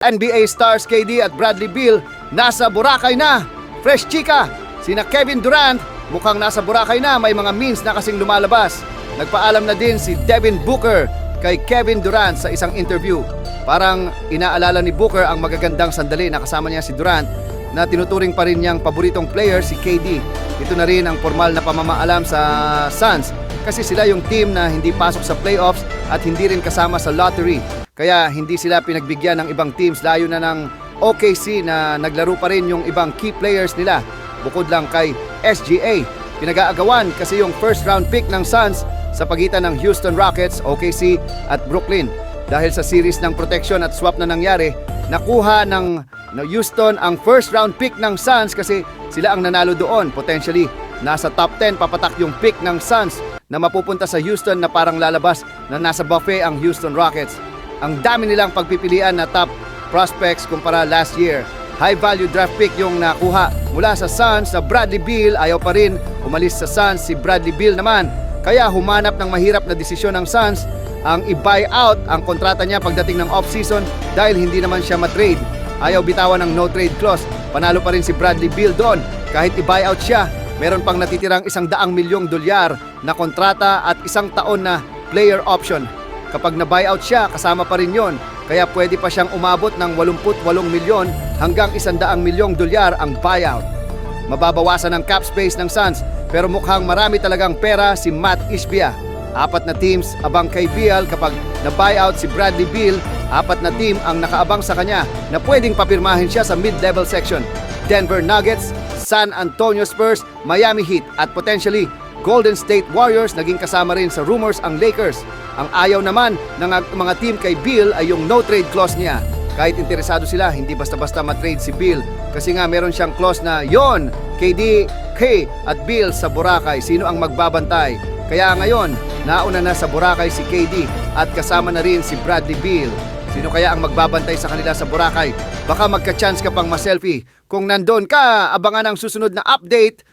NBA stars KD at Bradley Beal nasa Boracay na. Fresh chika, sina Kevin Durant mukhang nasa Boracay na may mga memes na kasing lumalabas. Nagpaalam na din si Devin Booker kay Kevin Durant sa isang interview. Parang inaalala ni Booker ang magagandang sandali na kasama niya si Durant na tinuturing pa rin niyang paboritong player si KD. Ito na rin ang formal na pamamaalam sa Suns kasi sila yung team na hindi pasok sa playoffs at hindi rin kasama sa lottery. Kaya hindi sila pinagbigyan ng ibang teams layo na ng OKC na naglaro pa rin yung ibang key players nila bukod lang kay SGA. Pinag-aagawan kasi yung first round pick ng Suns sa pagitan ng Houston Rockets, OKC at Brooklyn. Dahil sa series ng protection at swap na nangyari, nakuha ng Houston ang first round pick ng Suns kasi sila ang nanalo doon. Potentially, nasa top 10 papatak yung pick ng Suns na mapupunta sa Houston na parang lalabas na nasa buffet ang Houston Rockets. Ang dami nilang pagpipilian na top prospects kumpara last year. High value draft pick yung nakuha mula sa Suns na Bradley Beal ayaw pa rin umalis sa Suns si Bradley Beal naman. Kaya humanap ng mahirap na desisyon ng Suns ang i-buy out ang kontrata niya pagdating ng off-season dahil hindi naman siya matrade. Ayaw bitawan ng no trade clause. Panalo pa rin si Bradley Beal doon. Kahit i-buy out siya, meron pang natitirang isang daang milyong dolyar na kontrata at isang taon na player option. Kapag na-buyout siya, kasama pa rin yon. Kaya pwede pa siyang umabot ng 88 milyon hanggang 100 milyong dolyar ang buyout. Mababawasan ang cap space ng Suns pero mukhang marami talagang pera si Matt Ishbia. Apat na teams abang kay Beal kapag na-buyout si Bradley Beal, apat na team ang nakaabang sa kanya na pwedeng papirmahin siya sa mid-level section. Denver Nuggets, San Antonio Spurs, Miami Heat at potentially Golden State Warriors naging kasama rin sa rumors ang Lakers. Ang ayaw naman ng mga team kay Bill ay yung no trade clause niya. Kahit interesado sila, hindi basta-basta matrade si Bill kasi nga meron siyang clause na yon KD, K at Bill sa Boracay. Sino ang magbabantay? Kaya ngayon, nauna na sa Boracay si KD at kasama na rin si Bradley Bill. Sino kaya ang magbabantay sa kanila sa Boracay? Baka magka-chance ka pang ma-selfie. Kung nandun ka, abangan ang susunod na update